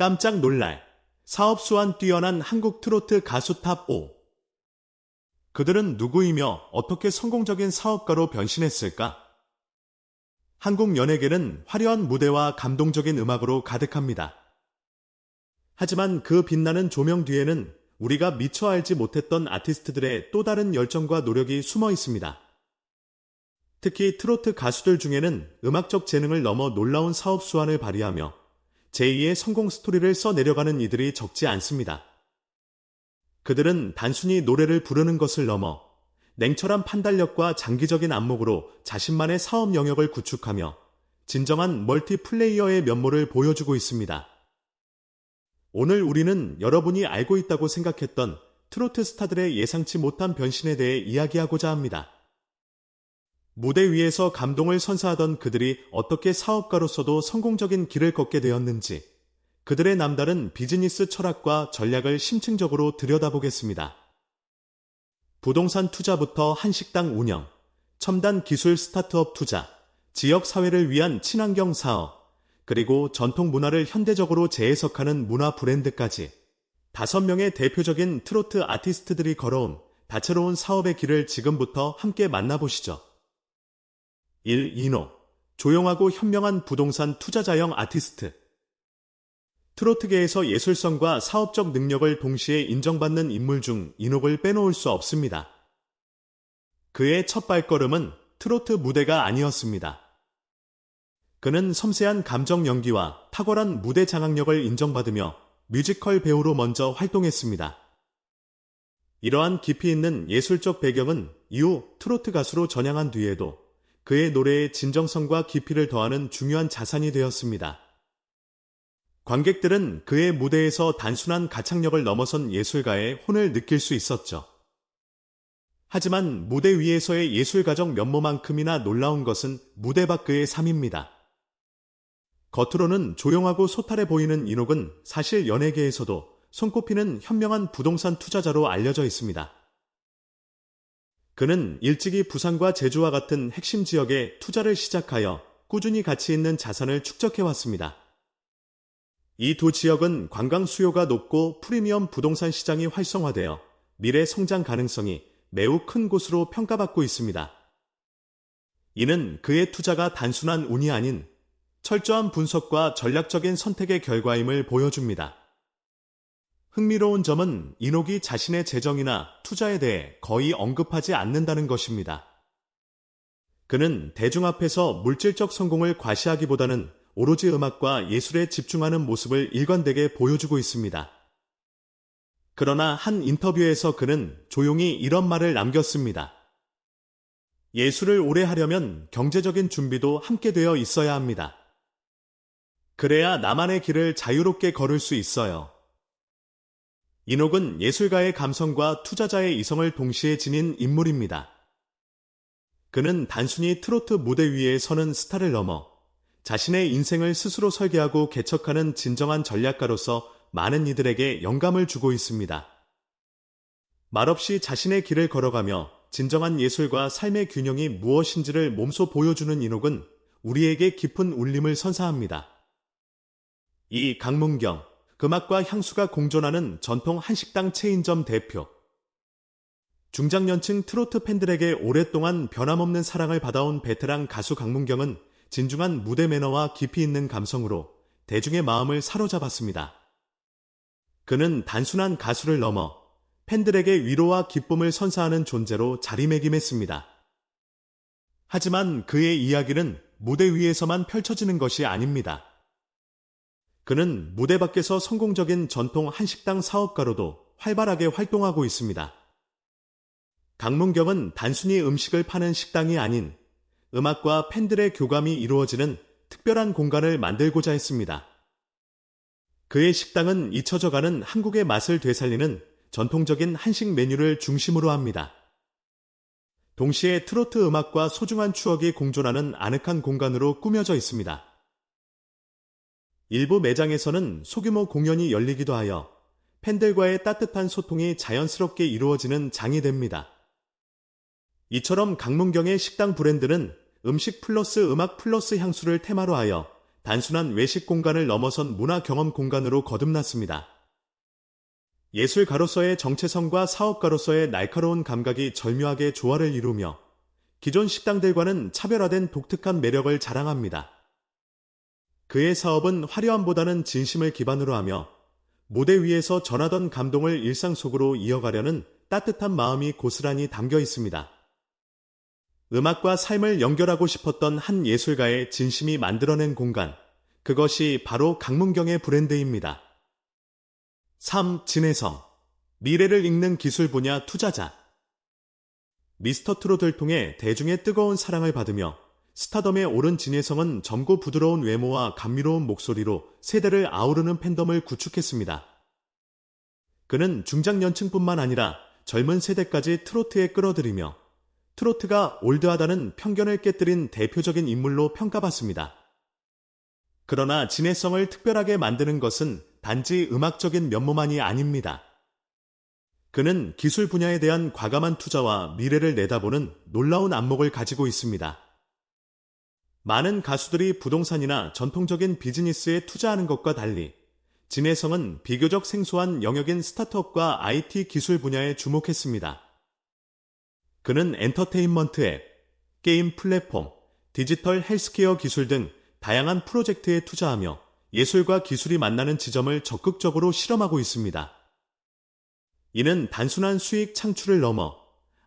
깜짝 놀랄 사업 수완 뛰어난 한국 트로트 가수 탑 5. 그들은 누구이며 어떻게 성공적인 사업가로 변신했을까? 한국 연예계는 화려한 무대와 감동적인 음악으로 가득합니다. 하지만 그 빛나는 조명 뒤에는 우리가 미처 알지 못했던 아티스트들의 또 다른 열정과 노력이 숨어 있습니다. 특히 트로트 가수들 중에는 음악적 재능을 넘어 놀라운 사업 수완을 발휘하며 제2의 성공 스토리를 써내려가는 이들이 적지 않습니다. 그들은 단순히 노래를 부르는 것을 넘어 냉철한 판단력과 장기적인 안목으로 자신만의 사업 영역을 구축하며 진정한 멀티플레이어의 면모를 보여주고 있습니다. 오늘 우리는 여러분이 알고 있다고 생각했던 트로트 스타들의 예상치 못한 변신에 대해 이야기하고자 합니다. 무대 위에서 감동을 선사하던 그들이 어떻게 사업가로서도 성공적인 길을 걷게 되었는지 그들의 남다른 비즈니스 철학과 전략을 심층적으로 들여다보겠습니다. 부동산 투자부터 한식당 운영, 첨단 기술 스타트업 투자, 지역 사회를 위한 친환경 사업, 그리고 전통 문화를 현대적으로 재해석하는 문화 브랜드까지 다섯 명의 대표적인 트로트 아티스트들이 걸어온 다채로운 사업의 길을 지금부터 함께 만나보시죠. 1. 이노 조용하고 현명한 부동산 투자자형 아티스트 트로트계에서 예술성과 사업적 능력을 동시에 인정받는 인물 중 이녹을 빼놓을 수 없습니다. 그의 첫 발걸음은 트로트 무대가 아니었습니다. 그는 섬세한 감정 연기와 탁월한 무대 장악력을 인정받으며 뮤지컬 배우로 먼저 활동했습니다. 이러한 깊이 있는 예술적 배경은 이후 트로트 가수로 전향한 뒤에도 그의 노래의 진정성과 깊이를 더하는 중요한 자산이 되었습니다. 관객들은 그의 무대에서 단순한 가창력을 넘어선 예술가의 혼을 느낄 수 있었죠. 하지만 무대 위에서의 예술가적 면모만큼이나 놀라운 것은 무대 밖 그의 삶입니다. 겉으로는 조용하고 소탈해 보이는 이녹은 사실 연예계에서도 손꼽히는 현명한 부동산 투자자로 알려져 있습니다. 그는 일찍이 부산과 제주와 같은 핵심 지역에 투자를 시작하여 꾸준히 가치 있는 자산을 축적해왔습니다. 이 두 지역은 관광 수요가 높고 프리미엄 부동산 시장이 활성화되어 미래 성장 가능성이 매우 큰 곳으로 평가받고 있습니다. 이는 그의 투자가 단순한 운이 아닌 철저한 분석과 전략적인 선택의 결과임을 보여줍니다. 흥미로운 점은 이녹이 자신의 재정이나 투자에 대해 거의 언급하지 않는다는 것입니다. 그는 대중 앞에서 물질적 성공을 과시하기보다는 오로지 음악과 예술에 집중하는 모습을 일관되게 보여주고 있습니다. 그러나 한 인터뷰에서 그는 조용히 이런 말을 남겼습니다. 예술을 오래 하려면 경제적인 준비도 함께 되어 있어야 합니다. 그래야 나만의 길을 자유롭게 걸을 수 있어요. 이녹은 예술가의 감성과 투자자의 이성을 동시에 지닌 인물입니다. 그는 단순히 트로트 무대 위에 서는 스타를 넘어 자신의 인생을 스스로 설계하고 개척하는 진정한 전략가로서 많은 이들에게 영감을 주고 있습니다. 말없이 자신의 길을 걸어가며 진정한 예술과 삶의 균형이 무엇인지를 몸소 보여주는 이녹은 우리에게 깊은 울림을 선사합니다. 이 강문경, 그 맛과 향수가 공존하는 전통 한식당 체인점 대표. 중장년층 트로트 팬들에게 오랫동안 변함없는 사랑을 받아온 베테랑 가수 강문경은 진중한 무대 매너와 깊이 있는 감성으로 대중의 마음을 사로잡았습니다. 그는 단순한 가수를 넘어 팬들에게 위로와 기쁨을 선사하는 존재로 자리매김했습니다. 하지만 그의 이야기는 무대 위에서만 펼쳐지는 것이 아닙니다. 그는 무대 밖에서 성공적인 전통 한식당 사업가로도 활발하게 활동하고 있습니다. 강문경은 단순히 음식을 파는 식당이 아닌 음악과 팬들의 교감이 이루어지는 특별한 공간을 만들고자 했습니다. 그의 식당은 잊혀져가는 한국의 맛을 되살리는 전통적인 한식 메뉴를 중심으로 합니다. 동시에 트로트 음악과 소중한 추억이 공존하는 아늑한 공간으로 꾸며져 있습니다. 일부 매장에서는 소규모 공연이 열리기도 하여 팬들과의 따뜻한 소통이 자연스럽게 이루어지는 장이 됩니다. 이처럼 강문경의 식당 브랜드는 음식 플러스 음악 플러스 향수를 테마로 하여 단순한 외식 공간을 넘어선 문화 경험 공간으로 거듭났습니다. 예술가로서의 정체성과 사업가로서의 날카로운 감각이 절묘하게 조화를 이루며 기존 식당들과는 차별화된 독특한 매력을 자랑합니다. 그의 사업은 화려함보다는 진심을 기반으로 하며 무대 위에서 전하던 감동을 일상 속으로 이어가려는 따뜻한 마음이 고스란히 담겨 있습니다. 음악과 삶을 연결하고 싶었던 한 예술가의 진심이 만들어낸 공간, 그것이 바로 강문경의 브랜드입니다. 3. 진해성 미래를 읽는 기술 분야 투자자 미스터 트롯을 통해 대중의 뜨거운 사랑을 받으며 스타덤에 오른 진해성은 젊고 부드러운 외모와 감미로운 목소리로 세대를 아우르는 팬덤을 구축했습니다. 그는 중장년층뿐만 아니라 젊은 세대까지 트로트에 끌어들이며 트로트가 올드하다는 편견을 깨뜨린 대표적인 인물로 평가받습니다. 그러나 진해성을 특별하게 만드는 것은 단지 음악적인 면모만이 아닙니다. 그는 기술 분야에 대한 과감한 투자와 미래를 내다보는 놀라운 안목을 가지고 있습니다. 많은 가수들이 부동산이나 전통적인 비즈니스에 투자하는 것과 달리 진해성은 비교적 생소한 영역인 스타트업과 IT 기술 분야에 주목했습니다. 그는 엔터테인먼트 앱, 게임 플랫폼, 디지털 헬스케어 기술 등 다양한 프로젝트에 투자하며 예술과 기술이 만나는 지점을 적극적으로 실험하고 있습니다. 이는 단순한 수익 창출을 넘어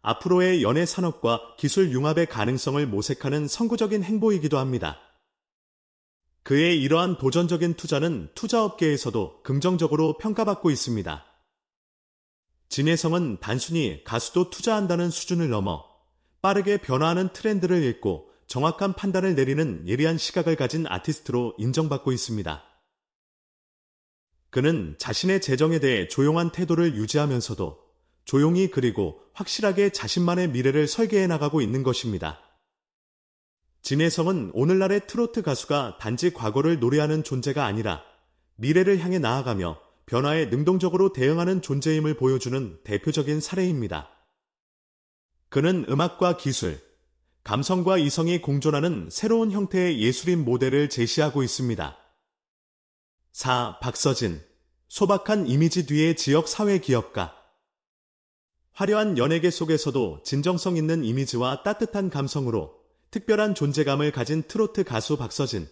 앞으로의 연예 산업과 기술 융합의 가능성을 모색하는 선구적인 행보이기도 합니다. 그의 이러한 도전적인 투자는 투자업계에서도 긍정적으로 평가받고 있습니다. 진혜성은 단순히 가수도 투자한다는 수준을 넘어 빠르게 변화하는 트렌드를 읽고 정확한 판단을 내리는 예리한 시각을 가진 아티스트로 인정받고 있습니다. 그는 자신의 재정에 대해 조용한 태도를 유지하면서도 조용히 그리고 확실하게 자신만의 미래를 설계해 나가고 있는 것입니다. 진혜성은 오늘날의 트로트 가수가 단지 과거를 노래하는 존재가 아니라 미래를 향해 나아가며 변화에 능동적으로 대응하는 존재임을 보여주는 대표적인 사례입니다. 그는 음악과 기술, 감성과 이성이 공존하는 새로운 형태의 예술인 모델을 제시하고 있습니다. 4. 박서진 소박한 이미지 뒤의 지역 사회 기업가 화려한 연예계 속에서도 진정성 있는 이미지와 따뜻한 감성으로 특별한 존재감을 가진 트로트 가수 박서진.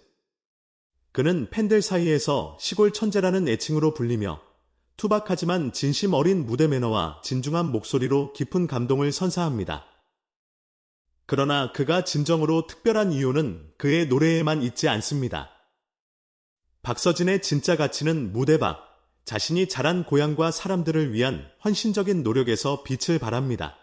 그는 팬들 사이에서 시골 천재라는 애칭으로 불리며 투박하지만 진심 어린 무대 매너와 진중한 목소리로 깊은 감동을 선사합니다. 그러나 그가 진정으로 특별한 이유는 그의 노래에만 있지 않습니다. 박서진의 진짜 가치는 무대 밖, 자신이 자란 고향과 사람들을 위한 헌신적인 노력에서 빛을 발합니다.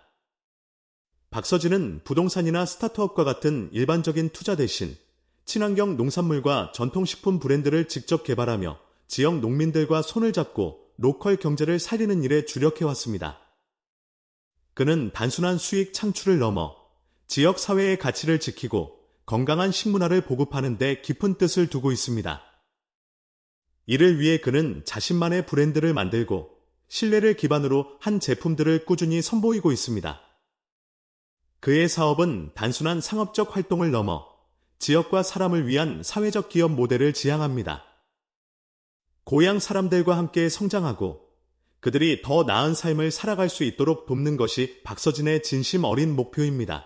박서진은 부동산이나 스타트업과 같은 일반적인 투자 대신 친환경 농산물과 전통식품 브랜드를 직접 개발하며 지역 농민들과 손을 잡고 로컬 경제를 살리는 일에 주력해왔습니다. 그는 단순한 수익 창출을 넘어 지역 사회의 가치를 지키고 건강한 식문화를 보급하는 데 깊은 뜻을 두고 있습니다. 이를 위해 그는 자신만의 브랜드를 만들고 신뢰를 기반으로 한 제품들을 꾸준히 선보이고 있습니다. 그의 사업은 단순한 상업적 활동을 넘어 지역과 사람을 위한 사회적 기업 모델을 지향합니다. 고향 사람들과 함께 성장하고 그들이 더 나은 삶을 살아갈 수 있도록 돕는 것이 박서진의 진심 어린 목표입니다.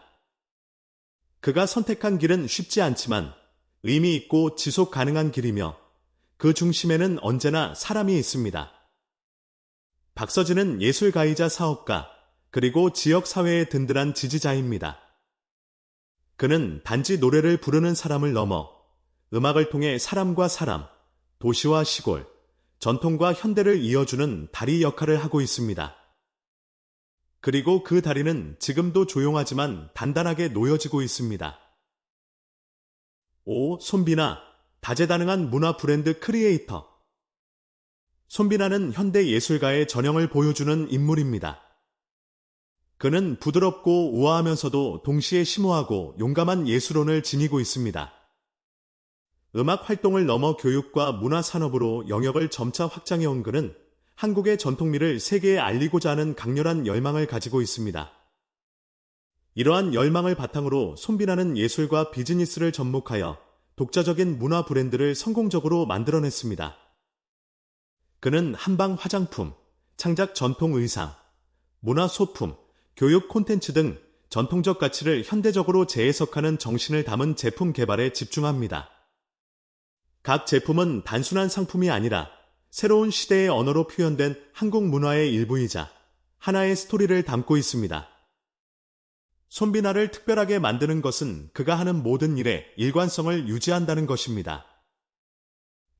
그가 선택한 길은 쉽지 않지만 의미 있고 지속 가능한 길이며 그 중심에는 언제나 사람이 있습니다. 박서진은 예술가이자 사업가, 그리고 지역사회의 든든한 지지자입니다. 그는 단지 노래를 부르는 사람을 넘어 음악을 통해 사람과 사람, 도시와 시골, 전통과 현대를 이어주는 다리 역할을 하고 있습니다. 그리고 그 다리는 지금도 조용하지만 단단하게 놓여지고 있습니다. 5. 손비나 다재다능한 문화 브랜드 크리에이터 손비나는 현대 예술가의 전형을 보여주는 인물입니다. 그는 부드럽고 우아하면서도 동시에 심오하고 용감한 예술론을 지니고 있습니다. 음악 활동을 넘어 교육과 문화 산업으로 영역을 점차 확장해온 그는 한국의 전통미를 세계에 알리고자 하는 강렬한 열망을 가지고 있습니다. 이러한 열망을 바탕으로 손비나는 예술과 비즈니스를 접목하여 독자적인 문화 브랜드를 성공적으로 만들어냈습니다. 그는 한방 화장품, 창작 전통 의상, 문화 소품, 교육 콘텐츠 등 전통적 가치를 현대적으로 재해석하는 정신을 담은 제품 개발에 집중합니다. 각 제품은 단순한 상품이 아니라 새로운 시대의 언어로 표현된 한국 문화의 일부이자 하나의 스토리를 담고 있습니다. 손비나를 특별하게 만드는 것은 그가 하는 모든 일에 일관성을 유지한다는 것입니다.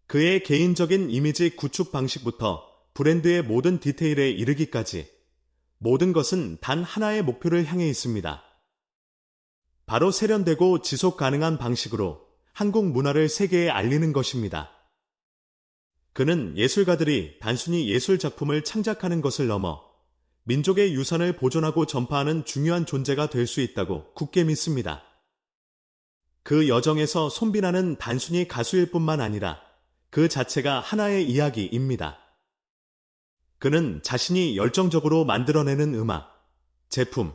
그의 개인적인 이미지 구축 방식부터 브랜드의 모든 디테일에 이르기까지 모든 것은 단 하나의 목표를 향해 있습니다. 바로 세련되고 지속 가능한 방식으로 한국 문화를 세계에 알리는 것입니다. 그는 예술가들이 단순히 예술 작품을 창작하는 것을 넘어 민족의 유산을 보존하고 전파하는 중요한 존재가 될 수 있다고 굳게 믿습니다. 그 여정에서 손비나는 단순히 가수일 뿐만 아니라 그 자체가 하나의 이야기입니다. 그는 자신이 열정적으로 만들어내는 음악, 제품,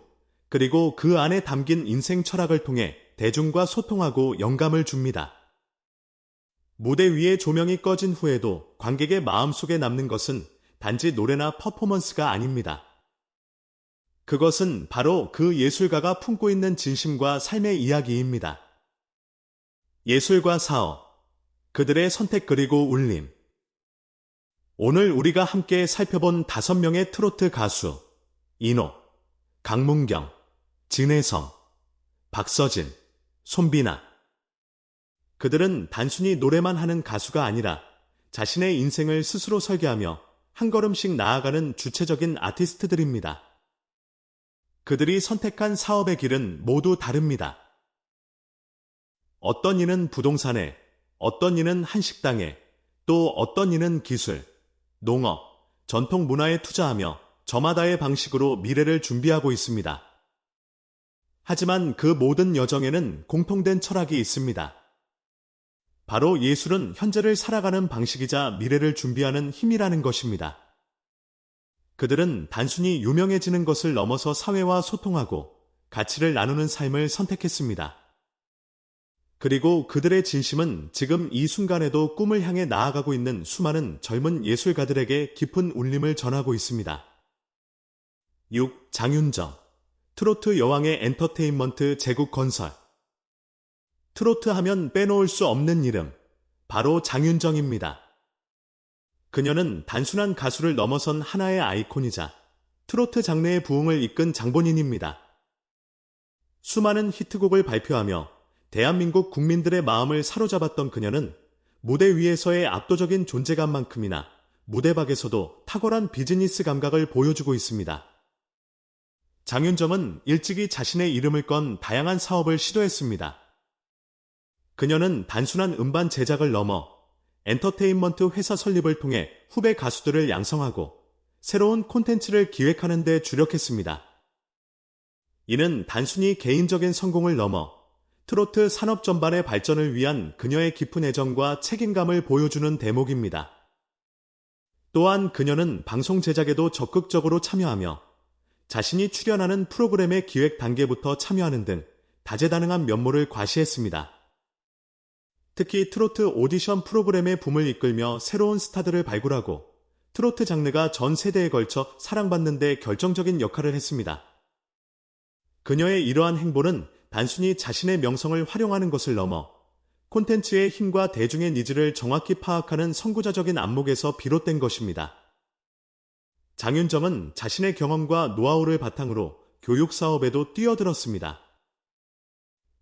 그리고 그 안에 담긴 인생 철학을 통해 대중과 소통하고 영감을 줍니다. 무대 위에 조명이 꺼진 후에도 관객의 마음속에 남는 것은 단지 노래나 퍼포먼스가 아닙니다. 그것은 바로 그 예술가가 품고 있는 진심과 삶의 이야기입니다. 예술과 사업, 그들의 선택 그리고 울림. 오늘 우리가 함께 살펴본 다섯 명의 트로트 가수, 이노, 강문경, 진혜성, 박서진, 손비나. 그들은 단순히 노래만 하는 가수가 아니라 자신의 인생을 스스로 설계하며 한 걸음씩 나아가는 주체적인 아티스트들입니다. 그들이 선택한 사업의 길은 모두 다릅니다. 어떤 이는 부동산에, 어떤 이는 한식당에, 또 어떤 이는 기술, 농업, 전통 문화에 투자하며 저마다의 방식으로 미래를 준비하고 있습니다. 하지만 그 모든 여정에는 공통된 철학이 있습니다. 바로 예술은 현재를 살아가는 방식이자 미래를 준비하는 힘이라는 것입니다. 그들은 단순히 유명해지는 것을 넘어서 사회와 소통하고 가치를 나누는 삶을 선택했습니다. 그리고 그들의 진심은 지금 이 순간에도 꿈을 향해 나아가고 있는 수많은 젊은 예술가들에게 깊은 울림을 전하고 있습니다. 6. 장윤정 트로트 여왕의 엔터테인먼트 제국 건설 트로트 하면 빼놓을 수 없는 이름 바로 장윤정입니다. 그녀는 단순한 가수를 넘어선 하나의 아이콘이자 트로트 장르의 부흥을 이끈 장본인입니다. 수많은 히트곡을 발표하며 대한민국 국민들의 마음을 사로잡았던 그녀는 무대 위에서의 압도적인 존재감만큼이나 무대 밖에서도 탁월한 비즈니스 감각을 보여주고 있습니다. 장윤정은 일찍이 자신의 이름을 건 다양한 사업을 시도했습니다. 그녀는 단순한 음반 제작을 넘어 엔터테인먼트 회사 설립을 통해 후배 가수들을 양성하고 새로운 콘텐츠를 기획하는 데 주력했습니다. 이는 단순히 개인적인 성공을 넘어 트로트 산업 전반의 발전을 위한 그녀의 깊은 애정과 책임감을 보여주는 대목입니다. 또한 그녀는 방송 제작에도 적극적으로 참여하며 자신이 출연하는 프로그램의 기획 단계부터 참여하는 등 다재다능한 면모를 과시했습니다. 특히 트로트 오디션 프로그램의 붐을 이끌며 새로운 스타들을 발굴하고 트로트 장르가 전 세대에 걸쳐 사랑받는 데 결정적인 역할을 했습니다. 그녀의 이러한 행보는 단순히 자신의 명성을 활용하는 것을 넘어 콘텐츠의 힘과 대중의 니즈를 정확히 파악하는 선구자적인 안목에서 비롯된 것입니다. 장윤정은 자신의 경험과 노하우를 바탕으로 교육 사업에도 뛰어들었습니다.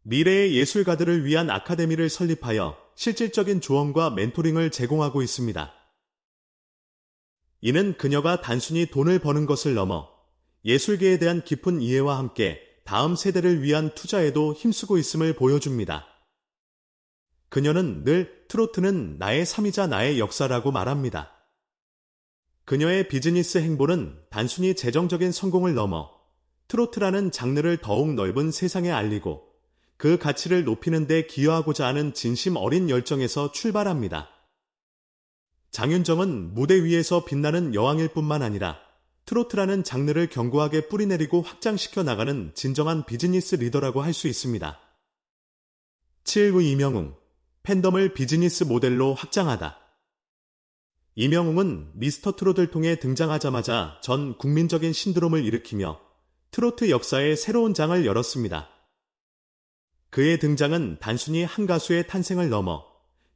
미래의 예술가들을 위한 아카데미를 설립하여 실질적인 조언과 멘토링을 제공하고 있습니다. 이는 그녀가 단순히 돈을 버는 것을 넘어 예술계에 대한 깊은 이해와 함께 다음 세대를 위한 투자에도 힘쓰고 있음을 보여줍니다. 그녀는 늘 트로트는 나의 삶이자 나의 역사라고 말합니다. 그녀의 비즈니스 행보는 단순히 재정적인 성공을 넘어 트로트라는 장르를 더욱 넓은 세상에 알리고 그 가치를 높이는 데 기여하고자 하는 진심 어린 열정에서 출발합니다. 장윤정은 무대 위에서 빛나는 여왕일 뿐만 아니라 트로트라는 장르를 견고하게 뿌리내리고 확장시켜 나가는 진정한 비즈니스 리더라고 할 수 있습니다. 7구 이명웅, 팬덤을 비즈니스 모델로 확장하다. 이명웅은 미스터 트롯을 통해 등장하자마자 전 국민적인 신드롬을 일으키며 트로트 역사의 새로운 장을 열었습니다. 그의 등장은 단순히 한 가수의 탄생을 넘어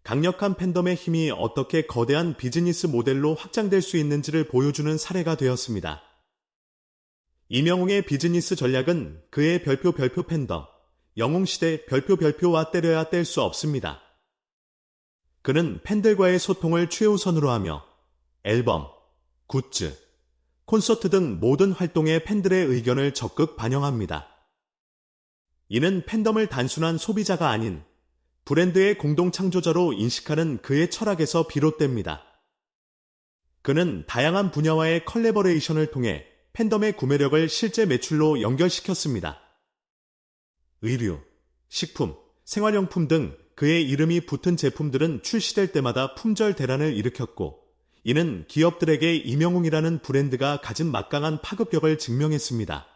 강력한 팬덤의 힘이 어떻게 거대한 비즈니스 모델로 확장될 수 있는지를 보여주는 사례가 되었습니다. 이명웅의 비즈니스 전략은 그의 별표 별표 팬덤, 영웅시대 별표 별표와 때려야 뗄 수 없습니다. 그는 팬들과의 소통을 최우선으로 하며 앨범, 굿즈, 콘서트 등 모든 활동에 팬들의 의견을 적극 반영합니다. 이는 팬덤을 단순한 소비자가 아닌 브랜드의 공동 창조자로 인식하는 그의 철학에서 비롯됩니다. 그는 다양한 분야와의 컬래버레이션을 통해 팬덤의 구매력을 실제 매출로 연결시켰습니다. 의류, 식품, 생활용품 등 그의 이름이 붙은 제품들은 출시될 때마다 품절 대란을 일으켰고, 이는 기업들에게 이명웅이라는 브랜드가 가진 막강한 파급력을 증명했습니다.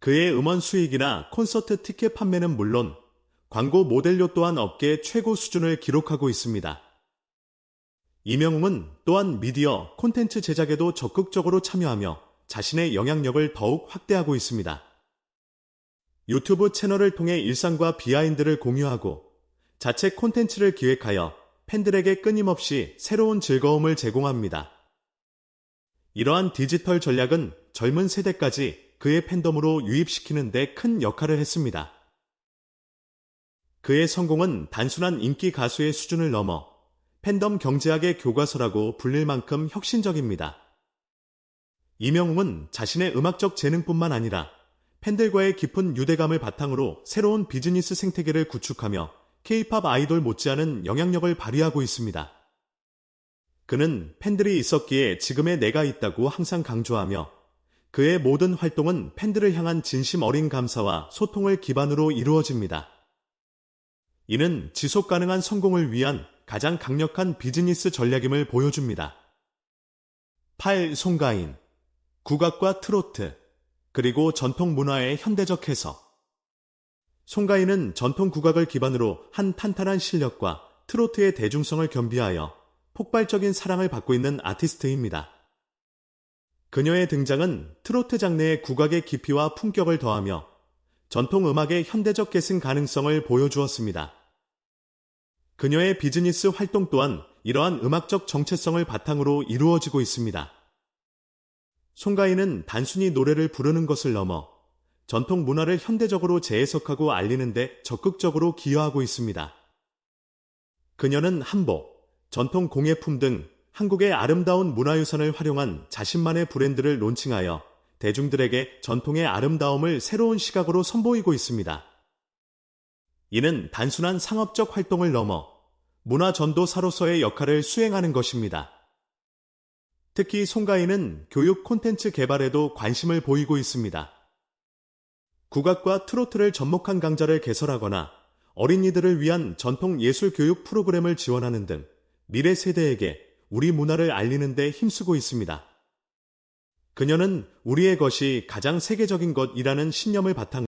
그의 음원 수익이나 콘서트 티켓 판매는 물론 광고 모델료 또한 업계 최고 수준을 기록하고 있습니다. 이명웅은 또한 미디어, 콘텐츠 제작에도 적극적으로 참여하며 자신의 영향력을 더욱 확대하고 있습니다. 유튜브 채널을 통해 일상과 비하인드를 공유하고 자체 콘텐츠를 기획하여 팬들에게 끊임없이 새로운 즐거움을 제공합니다. 이러한 디지털 전략은 젊은 세대까지 그의 팬덤으로 유입시키는 데 큰 역할을 했습니다. 그의 성공은 단순한 인기 가수의 수준을 넘어 팬덤 경제학의 교과서라고 불릴 만큼 혁신적입니다. 이명웅은 자신의 음악적 재능뿐만 아니라 팬들과의 깊은 유대감을 바탕으로 새로운 비즈니스 생태계를 구축하며 K-팝 아이돌 못지않은 영향력을 발휘하고 있습니다. 그는 팬들이 있었기에 지금의 내가 있다고 항상 강조하며 그의 모든 활동은 팬들을 향한 진심 어린 감사와 소통을 기반으로 이루어집니다. 이는 지속 가능한 성공을 위한 가장 강력한 비즈니스 전략임을 보여줍니다. 8. 송가인 국악과 트로트 그리고 전통 문화의 현대적 해석 송가인은 전통 국악을 기반으로 한 탄탄한 실력과 트로트의 대중성을 겸비하여 폭발적인 사랑을 받고 있는 아티스트입니다. 그녀의 등장은 트로트 장르의 국악의 깊이와 품격을 더하며 전통 음악의 현대적 계승 가능성을 보여주었습니다. 그녀의 비즈니스 활동 또한 이러한 음악적 정체성을 바탕으로 이루어지고 있습니다. 송가인은 단순히 노래를 부르는 것을 넘어 전통 문화를 현대적으로 재해석하고 알리는데 적극적으로 기여하고 있습니다. 그녀는 한복, 전통 공예품 등 한국의 아름다운 문화유산을 활용한 자신만의 브랜드를 론칭하여 대중들에게 전통의 아름다움을 새로운 시각으로 선보이고 있습니다. 이는 단순한 상업적 활동을 넘어 문화 전도사로서의 역할을 수행하는 것입니다. 특히 송가인은 교육 콘텐츠 개발에도 관심을 보이고 있습니다. 국악과 트로트를 접목한 강좌를 개설하거나 어린이들을 위한 전통 예술 교육 프로그램을 지원하는 등 미래 세대에게 우리 문화를 알리는 데 힘쓰고 있습니다. 그녀는 우리의 것이 가장 세계적인 것이라는 신념을 바탕으로